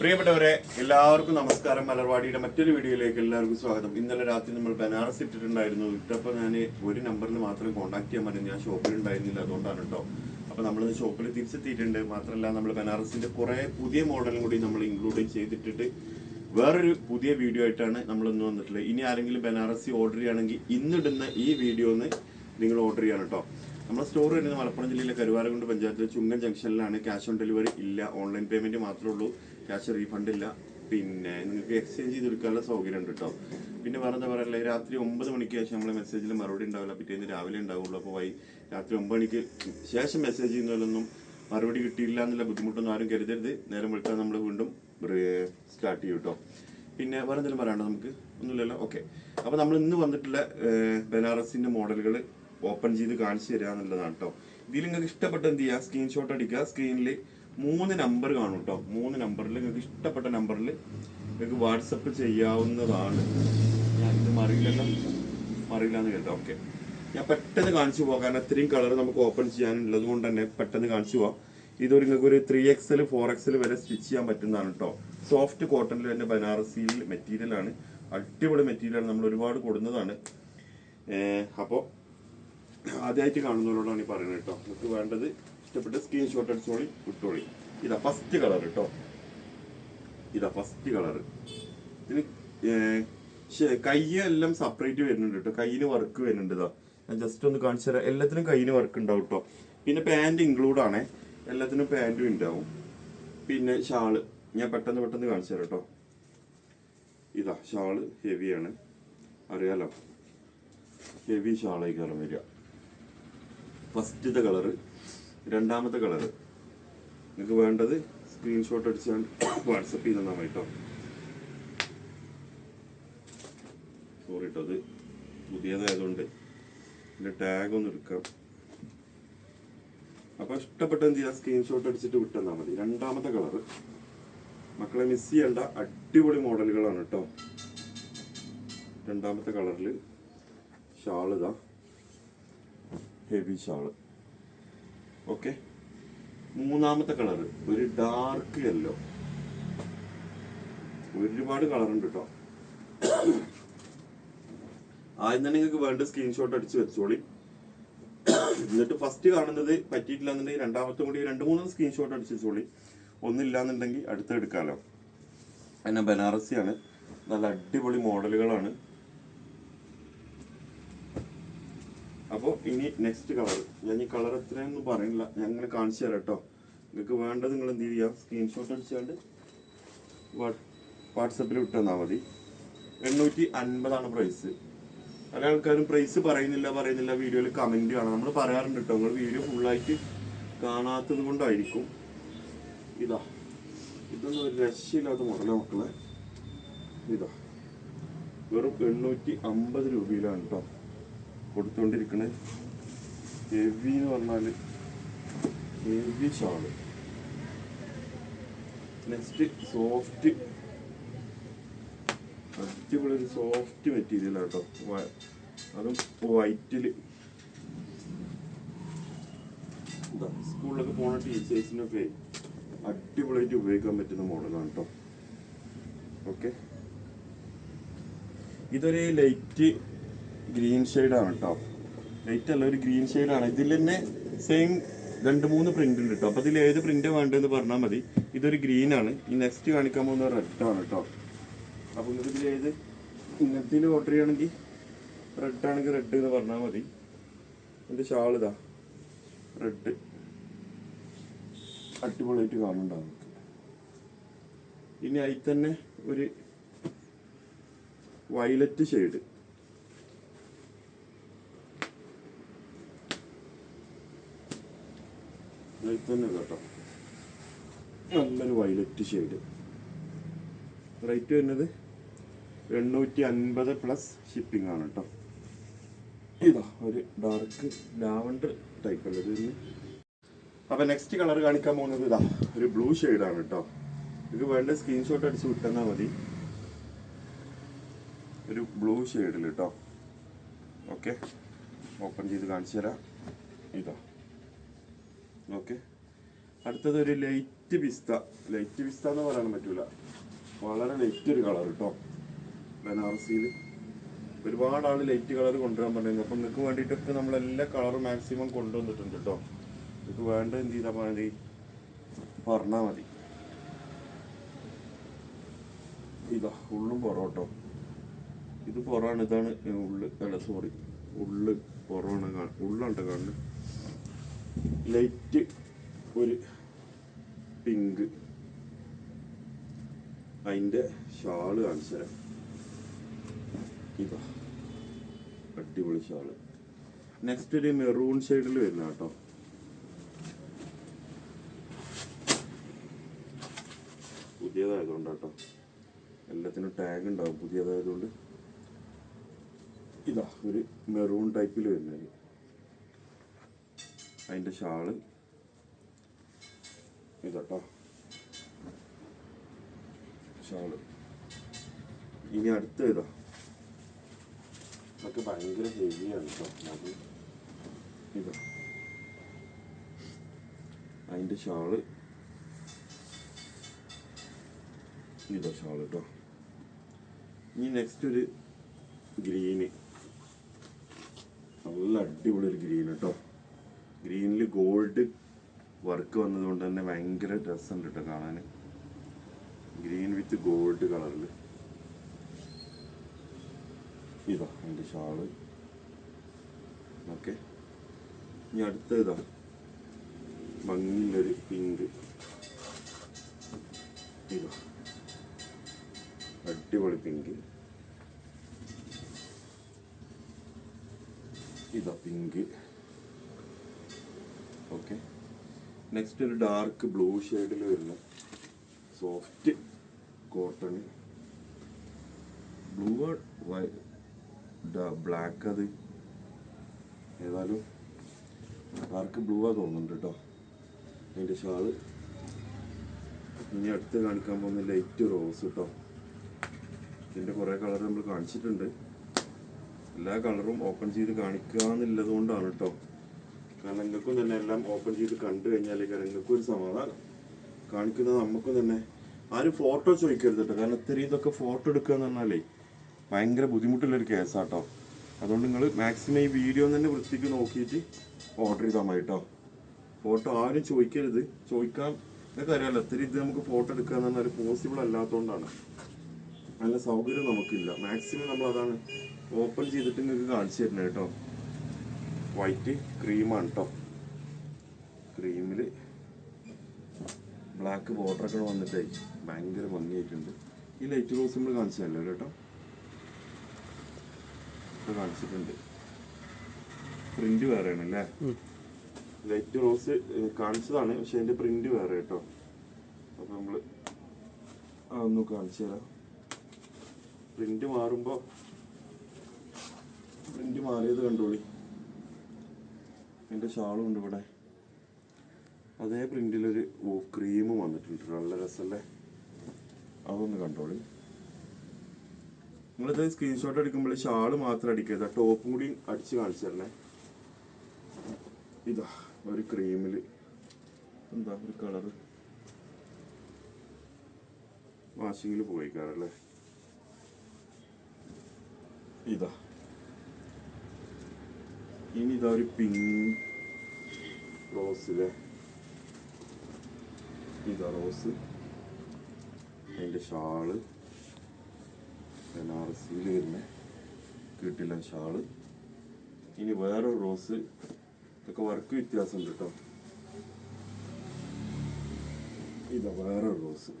പ്രിയപ്പെട്ടവരെ എല്ലാവർക്കും നമസ്കാരം. മലർവാടിയുടെ മറ്റൊരു വീഡിയോയിലേക്ക് എല്ലാവർക്കും സ്വാഗതം. ഇന്നലെ രാത്രി നമ്മൾ ബനാറസ് ഇട്ടിട്ടുണ്ടായിരുന്നു. ഇട്ടപ്പോൾ ഞാൻ ഒരു നമ്പറിൽ മാത്രം കോൺടാക്ട് ചെയ്യാൻ പറ്റും ഞാൻ ഷോപ്പിൽ ഉണ്ടായിരുന്നില്ല അതുകൊണ്ടാണ് കേട്ടോ അപ്പോൾ നമ്മളിന്ന് ഷോപ്പിൽ തിരിച്ചെത്തിയിട്ടുണ്ട്. മാത്രമല്ല നമ്മൾ ബനാറസിന്റെ കുറേ പുതിയ മോഡലും കൂടി നമ്മൾ ഇൻക്ലൂഡ് ചെയ്തിട്ടിട്ട് വേറൊരു പുതിയ വീഡിയോ ആയിട്ടാണ് നമ്മൾ ഇന്ന് വന്നിട്ടുള്ളത്. ഇനി ആരെങ്കിലും ബനാറസി ഓർഡർ ചെയ്യുകയാണെങ്കിൽ ഇന്നിടുന്ന ഈ വീഡിയോ ഒന്ന് നിങ്ങൾ ഓർഡർ ചെയ്യണം കേട്ടോ നമ്മുടെ സ്റ്റോർ വരുന്നത് മലപ്പുറം ജില്ലയിലെ കരുവാരകുണ്ട് പഞ്ചായത്തിലെ ചുങ്കൻ ജംഗ്ഷനിലാണ്. ക്യാഷ് ഓൺ ഡെലിവറി ഇല്ല ഓൺലൈൻ പേയ്മെന്റ് മാത്രമേ ഉള്ളൂ. ക്യാഷ് റീഫണ്ട് ഇല്ല. പിന്നെ നിങ്ങൾക്ക് എക്സ്ചേഞ്ച് ചെയ്തെടുക്കാനുള്ള സൗകര്യം ഉണ്ട് കേട്ടോ പിന്നെ വേറെ എന്താ പറയുക രാത്രി ഒമ്പത് മണിക്ക് ശേഷം നമ്മളെ മെസ്സേജിൽ മറുപടി ഉണ്ടാവില്ല. പിറ്റേന്ന് രാവിലെ ഉണ്ടാവുള്ളൂ. അപ്പോൾ വൈ രാത്രി ഒമ്പത് മണിക്ക് ശേഷം മെസ്സേജ് ചെയ്യുന്നതിലൊന്നും മറുപടി കിട്ടിയില്ല എന്നുള്ള ബുദ്ധിമുട്ടൊന്നും ആരും കരുതരുത്. നേരം വിളിച്ചാൽ നമ്മൾ വീണ്ടും സ്റ്റാർട്ട് ചെയ്യും കേട്ടോ പിന്നെ വേറെ എന്തെങ്കിലും പറയാണ്ടോ നമുക്ക്? ഒന്നുമില്ലല്ലോ? ഓക്കെ അപ്പോൾ നമ്മൾ ഇന്ന് വന്നിട്ടുള്ള ബനാറസിന്റെ മോഡലുകൾ ഓപ്പൺ ചെയ്ത് കാണിച്ചു തരിക കേട്ടോ ഇതിൽ നിങ്ങൾക്ക് ഇഷ്ടപ്പെട്ട എന്ത് ചെയ്യുക? സ്ക്രീൻഷോട്ട് അടിക്കുക. സ്ക്രീനിൽ മൂന്ന് നമ്പർ കാണും കേട്ടോ മൂന്ന് നമ്പറിൽ നിങ്ങൾക്ക് ഇഷ്ടപ്പെട്ട നമ്പറിൽ നിങ്ങൾക്ക് വാട്സപ്പ് ചെയ്യാവുന്നതാണ്. ഞാൻ ഇത് മറിയില്ലല്ലോ. മറിയില്ലാന്ന് കേട്ടോ. ഓക്കെ ഞാൻ പെട്ടെന്ന് കാണിച്ചു പോകാം കാരണം ഇത്രയും കളർ നമുക്ക് ഓപ്പൺ ചെയ്യാനുള്ളത് കൊണ്ട് തന്നെ പെട്ടെന്ന് കാണിച്ചു പോവാം. ഇതൊരു നിങ്ങൾക്ക് ഒരു ത്രീ എക്സൽ ഫോർ എക്സൽ വരെ സ്റ്റിച്ച് ചെയ്യാൻ പറ്റുന്നതാണ് കേട്ടോ സോഫ്റ്റ് കോട്ടണിൽ തന്നെ ബനാറസിയിൽ മെറ്റീരിയൽ ആണ്. അടിപൊളി മെറ്റീരിയൽ ആണ്. നമ്മൾ ഒരുപാട് കൊടുന്നതാണ്. അപ്പോൾ ആദ്യമായിട്ട് കാണുന്നവരോടാണ് ഈ പറയുന്നത് കേട്ടോ നിങ്ങൾക്ക് വേണ്ടത് ഇഷ്ടപ്പെട്ട സ്ക്രീൻഷോട്ട് അടിച്ചോളി വിട്ടോളി ഇതാ ഫസ്റ്റ് കളർ കേട്ടോ ഇതാ ഫസ്റ്റ് കളർ ഇതിന് കയ്യെല്ലാം സെപ്പറേറ്റ് വരുന്നുണ്ട് കേട്ടോ കയ്യിന് വർക്ക് വരുന്നുണ്ട് ഇതാ. ഞാൻ ജസ്റ്റ് ഒന്ന് കാണിച്ചു തരാം. എല്ലാത്തിനും കയ്യിന് വർക്ക് ഉണ്ടാവും കേട്ടോ പിന്നെ പാന്റ് ഇൻക്ലൂഡ് ആണേ. എല്ലാത്തിനും പാന്റും ഉണ്ടാവും. പിന്നെ ഷാൾ. ഞാൻ പെട്ടെന്ന് പെട്ടെന്ന് കാണിച്ചു തരാം കേട്ടോ ഇതാ ഷാൾ ഹെവിയാണ് അറിയാലോ? ഹെവി ഷാളായിക്കാരം വരിക. ഫസ്റ്റത്തെ കളറ് രണ്ടാമത്തെ കളറ്. നിങ്ങൾക്ക് വേണ്ടത് സ്ക്രീൻഷോട്ട് അടിച്ചാൽ വാട്സപ്പ് ചെയ്ത് തന്നാൽ കേട്ടോ സോറി കേട്ടോ അത് പുതിയതായതുകൊണ്ട് എന്റെ ടാഗ് ഒന്ന് എടുക്കാം. അപ്പൊ ഇഷ്ടപ്പെട്ട എന്ത് സ്ക്രീൻഷോട്ട് അടിച്ചിട്ട് വിട്ടെന്നാൽ മതി. രണ്ടാമത്തെ കളറ്. മക്കളെ മിസ് ചെയ്യേണ്ട. അടിപൊളി മോഡലുകളാണ് കേട്ടോ രണ്ടാമത്തെ കളറിൽ ഷാൾ ഇതാ. Heavy shawl okay? മൂന്നാമത്തെ കളർ ഒരു ഡാർക്ക് യെല്ലോ ഒരുപാട് കളർ ഉണ്ട് കേട്ടോ ആദ്യം തന്നെ നിങ്ങൾക്ക് വേണ്ട സ്ക്രീൻഷോട്ട് അടിച്ച് വെച്ചോളി. എന്നിട്ട് ഫസ്റ്റ് കാണുന്നത് പറ്റിയിട്ടില്ല എന്നുണ്ടെങ്കിൽ രണ്ടാമത്തെ കൂടി രണ്ട് മൂന്ന് സ്ക്രീൻഷോട്ട് അടിച്ച് വെച്ചോളി. ഒന്നില്ല എന്നുണ്ടെങ്കിൽ അടുത്ത എടുക്കാലോ. പിന്നെ ബനാറസിയാണ്. നല്ല അടിപൊളി മോഡലുകളാണ്. അപ്പോൾ ഇനി നെക്സ്റ്റ് കളർ ഞാൻ ഈ കളർ എത്രയൊന്നും പറയുന്നില്ല ഞങ്ങൾ കാണിച്ചു തരാം കേട്ടോ നിങ്ങൾക്ക് വേണ്ടത് നിങ്ങൾ എന്ത് ചെയ്യുക? സ്ക്രീൻഷോട്ട് അടിച്ചാണ്ട് വാട്സപ്പിൽ വിട്ടുതന്നാൽ മതി. എണ്ണൂറ്റി അൻപതാണ് പ്രൈസ് പല ആൾക്കാരും പ്രൈസ് പറയുന്നില്ല പറയുന്നില്ല. വീഡിയോയിൽ കമന്റ് കാണാം. നമ്മൾ പറയാറുണ്ട് കേട്ടോ നിങ്ങൾ വീഡിയോ ഫുള്ളായിട്ട് കാണാത്തത് കൊണ്ടായിരിക്കും. ഇതാ. ഇതൊന്നും ഒരു രക്ഷയില്ലാത്ത മുതല മക്കളെ. ഇതാ. വെറും എണ്ണൂറ്റി അമ്പത് രൂപയിലാണ് കേട്ടോ കൊടുത്തുകൊണ്ടിരിക്കുന്നത് ഹെവി എന്ന് പറഞ്ഞാൽ ഹെവി ഷാൾ നെക്സ്റ്റ് സോഫ്റ്റ് അടിപൊളി ഒരു സോഫ്റ്റ് മെറ്റീരിയൽ കേട്ടോ അതും വൈറ്റിൽ ഇതാ സ്കൂളിലൊക്കെ പോണ ടീച്ചേഴ്സിനൊക്കെ അടിപൊളിയായിട്ട് ഉപയോഗിക്കാൻ പറ്റുന്ന മോഡലാണ് കേട്ടോ ഓക്കെ ഇതൊരു ലൈറ്റ് ഗ്രീൻ ആണ് കേട്ടോ ലൈറ്റ് അല്ല ഒരു ഗ്രീൻ ആണ് ഇതിൽ തന്നെ സെയിം രണ്ട് മൂന്ന് പ്രിന്റ് ഉണ്ട് കേട്ടോ അപ്പൊ ഇതിൽ ഏത് പ്രിന്റ് വേണ്ടതെന്ന് പറഞ്ഞാൽ മതി. ഇതൊരു ഗ്രീൻ ആണ്. ഈ നെക്സ്റ്റ് കാണിക്കാൻ പോകുന്ന റെഡ് ആണ് കേട്ടോ അപ്പൊ നിങ്ങൾക്ക് ഇതിൽ ഏത് ഇന്നത്തിൽ ഓർഡർ ചെയ്യണമെങ്കിൽ റെഡ് ആണെങ്കിൽ റെഡ് എന്ന് പറഞ്ഞാൽ മതി. എന്റെ ഷാൾ ഇതാ. റെഡ് അടിപൊളിയായിട്ട് കാണുന്നുണ്ടാവും ഇനി അതിൽ തന്നെ ഒരു വയലറ്റ് ഷെയ്ഡ് തന്നെ കേട്ടോ. നല്ലൊരു വയലറ്റ് ഷെയ്ഡ് റേറ്റ് വരുന്നത് എണ്ണൂറ്റി അൻപത് പ്ലസ് ഷിപ്പിംഗ് ആണ് കേട്ടോ. ഇതാ ഒരു ഡാർക്ക് ലാവണ്ടർ ടൈപ്പ് ഉള്ളത് അപ്പൊ നെക്സ്റ്റ് കളർ കാണിക്കാൻ പോകുന്നത് ഇതാ ഒരു ബ്ലൂ ആണ് കേട്ടോ. ഇത് വേണ്ട സ്ക്രീൻഷോട്ട് അടിച്ച് വിട്ടെന്നാ മതി. ഒരു ബ്ലൂ ഷെയ്ഡിൽ കേട്ടോ. ഓക്കെ ഓപ്പൺ ചെയ്ത് കാണിച്ചു തരാം. ഇതാ. ഓക്കെ. അടുത്തത് ഒരു ലൈറ്റ് പിസ്ത. ലൈറ്റ് പിസ്ത എന്ന് പറയാൻ പറ്റൂല. വളരെ ലൈറ്റ് ഒരു കളർ കേട്ടോ ബനാറസിയിൽ ഒരുപാട് ആൾ ലൈറ്റ് കളർ കൊണ്ടുവരാൻ പറഞ്ഞിരുന്നു. അപ്പം നിങ്ങൾക്ക് വേണ്ടിയിട്ടൊക്കെ നമ്മൾ എല്ലാ കളറും മാക്സിമം കൊണ്ടുവന്നിട്ടുണ്ട് കേട്ടോ നിങ്ങൾക്ക് വേണ്ട എന്ത് ചെയ്താൽ മതി പറഞ്ഞാൽ മതി. ഇതാ ഉള്ളും പൊറോട്ടോ ഇത് പൊറാണ് ഇതാണ് ഉള്ളു. അല്ല സോറി ഉള്ളു പുറമാണ് ഉള്ളുണ്ട് കാണുന്നത്. ലൈറ്റ് ഒരു പിങ്ക്. അതിന്റെ ഷാൾ കാണിച്ചു ഇതാ. അടിപൊളി ഷാൾ. നെക്സ്റ്റ് ഒരു മെറൂൺ ഷെയ്ഡിൽ വരുന്ന കേട്ടോ. പുതിയതായതുകൊണ്ട് കേട്ടോ. എല്ലാത്തിനും ടാഗ് ഉണ്ടാവും പുതിയതായതുകൊണ്ട്. ഇതാ ഒരു മെറൂൺ ടൈപ്പിൽ വരുന്നത്. അതിന്റെ ഷാൾ. ഇതട്ടോ. ഷാൾ. ഇനി അടുത്ത ഇതാ. അതൊക്കെ ഭയങ്കര ഹെവിയാണ് കേട്ടോ അത് ഇതാ. അതിന്റെ ഷാൾ. ഇതാ ഷാൾ കേട്ടോ ഇനി നെക്സ്റ്റ് ഒരു ഗ്രീന്. നല്ല അടിപൊളി ഒരു ഗ്രീൻ കേട്ടോ ഗ്രീനിൽ ഗോൾഡ് വർക്ക് വന്നതുകൊണ്ട് തന്നെ ഭയങ്കര രസമുണ്ട് കേട്ടോ കാണാൻ ഗ്രീൻ വിത്ത് ഗോൾഡ് കളറിൽ ഇതാ എന്റെ ഷാൾ. ഓക്കെ ഇനി അടുത്ത ഇതാ. ഭംഗിയുള്ളൊരു പിങ്ക് ഇതാ. അടിപൊളി പിങ്ക് ഇതാ പിങ്ക് ഓക്കെ നെക്സ്റ്റ് ഒരു ഡാർക്ക് ബ്ലൂ ഷെയ്ഡിൽ വരുന്ന സോഫ്റ്റ് കോട്ടൺ ബ്ലൂ ബ്ലാക്ക് അത്. ഏതായാലും ഡാർക്ക് ബ്ലൂ ആ തോന്നുന്നുണ്ട് കേട്ടോ അതിന്റെ ഷാൾ ഇനി അടുത്ത് കാണിക്കാൻ പോകുന്ന ലൈറ്റ് റോസ് കേട്ടോ ഇതിന്റെ കുറേ കളർ നമ്മൾ കാണിച്ചിട്ടുണ്ട്. എല്ലാ കളറും ഓപ്പൺ ചെയ്ത് കാണിക്കുക എന്നുള്ളത് കൊണ്ടാണ് കേട്ടോ കാരണം നിങ്ങൾക്കും തന്നെ എല്ലാം ഓപ്പൺ ചെയ്ത് കണ്ടു കഴിഞ്ഞാൽ നിങ്ങൾക്കും ഒരു സമാധാനം. കാണിക്കുന്നത് നമുക്കും തന്നെ. ആരും ഫോട്ടോ ചോദിക്കരുത് കേട്ടോ കാരണം ഇത്രയും ഇതൊക്കെ ഫോട്ടോ എടുക്കുക എന്ന് പറഞ്ഞാലേ ഭയങ്കര ബുദ്ധിമുട്ടുള്ളൊരു കേസാട്ടോ അതുകൊണ്ട് നിങ്ങൾ മാക്സിമം ഈ വീഡിയോ തന്നെ വൃത്തിക്ക് നോക്കിയിട്ട് ഓർഡർ ചെയ്താൽ മതി കേട്ടോ ഫോട്ടോ ആരും ചോദിക്കരുത്. ചോദിക്കാൻ നിങ്ങൾക്ക് അറിയാമല്ലോ ഇത്തിരി ഇത് നമുക്ക് ഫോട്ടോ എടുക്കുക എന്ന് പറഞ്ഞാൽ പോസിബിൾ അല്ലാത്തതുകൊണ്ടാണ് നല്ല സൗകര്യം നമുക്കില്ല. മാക്സിമം നമ്മൾ അതാണ് ഓപ്പൺ ചെയ്തിട്ട് നിങ്ങൾക്ക് കാണിച്ചു തരുന്നത് കേട്ടോ വൈറ്റ് ക്രീമാണ് കേട്ടോ ക്രീമിൽ ബ്ലാക്ക് ബോർഡറൊക്കെ വന്നിട്ടേ ഭയങ്കര ഭംഗിയായിട്ടുണ്ട്. ഈ ലൈറ്റ് റോസ് നമ്മൾ കാണിച്ചതല്ലോ കേട്ടോ? ഇപ്പൊ കാണിച്ചിട്ടുണ്ട്. പ്രിന്റ് വേറെയാണ് അല്ലേ? ലൈറ്റ് റോസ് കാണിച്ചതാണ് പക്ഷെ അതിന്റെ പ്രിന്റ് വേറെ കേട്ടോ. അപ്പൊ നമ്മൾ അതൊന്ന് കാണിച്ചു തരാം. പ്രിന്റ് മാറുമ്പോ പ്രിന്റ് മാറിയത് കണ്ടോളി. എന്റെ ഷാളും ഉണ്ട് ഇവിടെ. അതേ പ്രിന്റിലൊരു ക്രീം വന്നിട്ടുണ്ട്. നല്ല രസമല്ലേ അതൊന്ന് കണ്ടോളി. നിങ്ങളിത് സ്ക്രീൻഷോട്ട് അടിക്കുമ്പോൾ ഷാൾ മാത്രം അടിക്കരുത്. ടോപ്പും കൂടി അടിച്ച് കാണിച്ചു തരണേ. ഇതാ ഒരു ക്രീമിൽ എന്താ ഒരു കളറ് വാഷിങ്ങിൽ പോയിക്കാറല്ലേ? ഇതാ. ഇനി ഇതാ ഒരു പിങ്ക് റോസിലെ ഇതാ റോസ്. അതിന്റെ ഷാൾ. ബനാറസിയിൽ വരുന്ന കിട്ടില്ല ഷാൾ. ഇനി വേറൊരു റോസ്. ഇതൊക്കെ വർക്ക് വ്യത്യാസമുണ്ട് കേട്ടോ ഇതാ വേറൊരു റോസ്.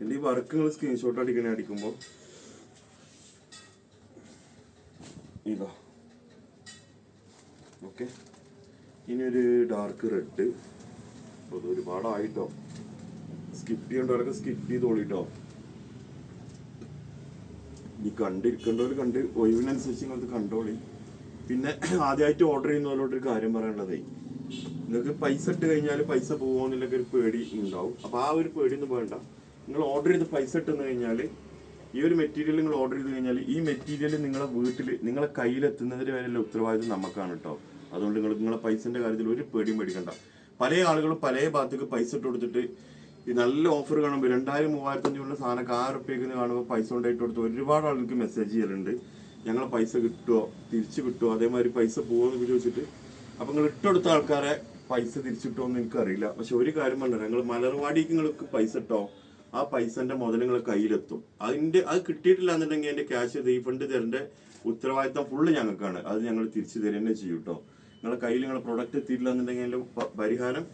എന്റെ ഈ വർക്ക് നിങ്ങൾ സ്ക്രീൻഷോട്ട് അടിക്കണേ അടിക്കുമ്പോൾ ഇതാ ഓക്കെ ഇനി ഒരു ഡാർക്ക് റെഡ് അത് ഒരുപാടായിട്ടോ. Skip ചെയ്യേണ്ടവരൊക്കെ skip ചെയ്തോളിട്ടോ. ഇനി കണ്ടിരിക്കേണ്ടവർ കണ്ട് ഒഴിവിനനുസരിച്ച് നിങ്ങൾക്ക് കണ്ടോളി. പിന്നെ ആദ്യമായിട്ട് ഓർഡർ ചെയ്യുന്നവരോട് ഒരു കാര്യം പറയാനുള്ളതേ. നിങ്ങൾക്ക് പൈസ ഇട്ട് കഴിഞ്ഞാൽ പൈസ പോകുമെന്നുള്ളൊക്കെ ഒരു പേടി ഉണ്ടാവും. അപ്പോൾ ആ ഒരു പേടിയൊന്നും വേണ്ട. നിങ്ങൾ ഓർഡർ ചെയ്ത് പൈസ ഇട്ടെന്ന് കഴിഞ്ഞാൽ ഈ ഒരു മെറ്റീരിയൽ നിങ്ങൾ ഓർഡർ ചെയ്ത് കഴിഞ്ഞാൽ ഈ മെറ്റീരിയൽ നിങ്ങളെ വീട്ടിൽ നിങ്ങളെ കയ്യിലെത്തുന്നതിന് വരെയുള്ള ഉത്തരവാദിത്വം നമുക്കാണ് കേട്ടോ അതുകൊണ്ട് നിങ്ങൾ നിങ്ങളെ പൈസന്റെ കാര്യത്തിൽ ഒരു പേടിയും പേടിക്കണ്ട. പല ആളുകളും പല ഭാഗത്തേക്ക് പൈസ ഇട്ട് കൊടുത്തിട്ട് ഈ നല്ല ഓഫർ കാണുമ്പോൾ രണ്ടായിരം മൂവായിരത്തി അഞ്ഞൂറിന്റെ സാധനം ആറ് കാണുമ്പോൾ പൈസ കൊണ്ടായിട്ട് കൊടുത്ത് ഒരുപാട് ആളുകൾക്ക് മെസ്സേജ് ചെയ്യലുണ്ട്. ഞങ്ങളെ പൈസ കിട്ടുമോ തിരിച്ചു കിട്ടുമോ അതേമാതിരി പൈസ പോകുമെന്ന് ചോദിച്ചിട്ട് അപ്പൊ നിങ്ങൾ ഇട്ടെടുത്ത ആൾക്കാരെ പൈസ തിരിച്ചു കിട്ടുമോ എന്ന് എനിക്കറിയില്ല പക്ഷെ ഒരു കാര്യം പറഞ്ഞു ഞങ്ങൾ മലർവാടിക്ക് നിങ്ങൾക്ക് പൈസ ഇട്ടോ? ആ പൈസന്റെ മുതൽ കയ്യിലെത്തും. അതിന്റെ അത് കിട്ടിയിട്ടില്ല എന്നുണ്ടെങ്കിൽ അതിന്റെ ക്യാഷ് റീഫണ്ട് തരേണ്ട ഉത്തരവാദിത്തം ഫുള്ള് ഞങ്ങൾക്കാണ്. അത് ഞങ്ങൾ തിരിച്ചു തരുക തന്നെ ചെയ്യും കേട്ടോ നിങ്ങളുടെ കയ്യിൽ നിങ്ങളെ പ്രൊഡക്റ്റ് എത്തിയില്ല എന്നുണ്ടെങ്കിൽ പരിഹാരം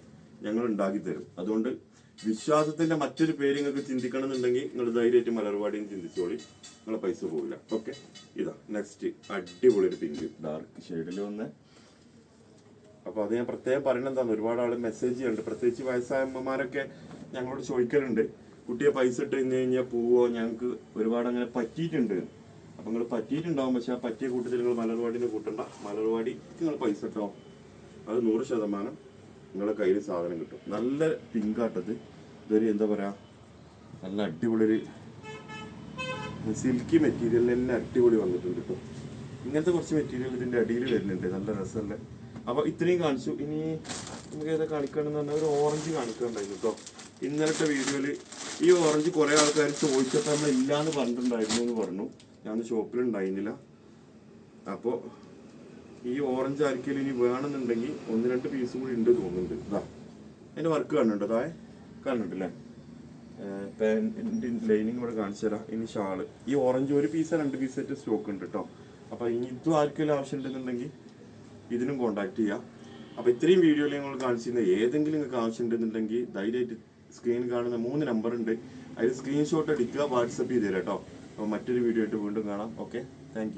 ഞങ്ങൾ ഉണ്ടാക്കി തരും അതുകൊണ്ട് വിശ്വാസത്തിന്റെ മറ്റൊരു പേര് നിങ്ങൾക്ക് ചിന്തിക്കണം എന്നുണ്ടെങ്കിൽ നിങ്ങൾ ധൈര്യമായിട്ട് മലർവാടിയും ചിന്തിച്ചോളി. നിങ്ങളെ പൈസ പോവില്ല. ഓക്കെ ഇതാ നെക്സ്റ്റ് അടിപൊളി ഒരു പിങ്ക് ഡാർക്ക് ഷെയ്ഡിൽ വന്ന്. അപ്പൊ അത് ഞാൻ പ്രത്യേകം പറയണെന്താണ് ഒരുപാട് ആൾ മെസ്സേജ് ചെയ്യുന്നുണ്ട്. പ്രത്യേകിച്ച് വയസ്സായ അമ്മമാരൊക്കെ ഞങ്ങളോട് ചോദിക്കലുണ്ട്. കുട്ടിയെ പൈസ ഇട്ട് കഴിഞ്ഞ് കഴിഞ്ഞാൽ പോവോ? ഞങ്ങൾക്ക് ഒരുപാട് അങ്ങനെ പറ്റിയിട്ടുണ്ട്. അപ്പൊ നിങ്ങൾ പറ്റിയിട്ടുണ്ടാവും പക്ഷെ ആ പറ്റിയ കൂട്ടത്തിൽ നിങ്ങൾ മലർവാടിനെ കൂട്ടണ്ട. മലർവാടി നിങ്ങൾ പൈസ ഇട്ടോ? അത് നൂറ് ശതമാനം നിങ്ങളുടെ കയ്യിൽ സാധനം കിട്ടും. നല്ല പിങ്കാട്ടത് ഇതൊരു എന്താ പറയാ നല്ല അടിപൊളി ഒരു സിൽക്കി മെറ്റീരിയൽ തന്നെ അടിപൊളി വന്നിട്ടുണ്ട് കേട്ടോ ഇങ്ങനത്തെ കുറച്ച് മെറ്റീരിയൽ ഇതിന്റെ അടിയിൽ വരുന്നുണ്ട്. നല്ല രസമല്ലേ അപ്പോൾ ഇത്രയും കാണിച്ചു. ഇനി നമുക്ക് ഏതാ കാണിക്കണമെന്ന് പറഞ്ഞാൽ ഒരു ഓറഞ്ച് കാണിക്കണ്ടായിരുന്നു കേട്ടോ ഇന്നലത്തെ വീഡിയോയിൽ ഈ ഓറഞ്ച് കുറേ ആൾക്കാർ ചോദിച്ചപ്പോൾ നമ്മൾ ഇല്ലാന്ന് പറഞ്ഞിട്ടുണ്ടായിരുന്നു എന്ന് പറഞ്ഞു. ഞാൻ ഷോപ്പിൽ ഉണ്ടായിരുന്നില്ല അപ്പോ ഈ ഓറഞ്ച് ആർക്കെങ്കിലും ഇനി വേണമെന്നുണ്ടെങ്കിൽ ഒന്ന് രണ്ട് പീസ് കൂടി ഉണ്ട് തോന്നുന്നുണ്ട്. ഇതാ അതിന്റെ വർക്ക് കാണുന്നുണ്ട് താഴെ കാണുന്നുണ്ടല്ലേ പാന്റിന്റെ ലൈനിങ് ഇവിടെ കാണിച്ചു തരാം. ഇനി ഷാൾ ഈ ഓറഞ്ച് ഒരു പീസ് രണ്ട് പീസ് ആയിട്ട് സ്റ്റോക്ക് ഉണ്ട് കേട്ടോ അപ്പോൾ ഇനി ഇതും ആർക്കെങ്കിലും ആവശ്യം ഉണ്ടെന്നുണ്ടെങ്കിൽ ഇതിനും കോൺടാക്ട് ചെയ്യാം. അപ്പോൾ ഇത്രയും വീഡിയോയിൽ ഞങ്ങൾ കാണിച്ചിരുന്ന ഏതെങ്കിലും നിങ്ങൾക്ക് ആവശ്യം ഉണ്ടെന്നുണ്ടെങ്കിൽ ധൈര്യമായിട്ട് സ്ക്രീനിൽ കാണുന്ന മൂന്ന് നമ്പർ ഉണ്ട് അതിൽ സ്ക്രീൻഷോട്ട് അടിക്കുക വാട്സപ്പ് ചെയ്ത് തരാം കേട്ടോ അപ്പൊ മറ്റൊരു വീഡിയോ ആയിട്ട് വീണ്ടും കാണാം. Okay thank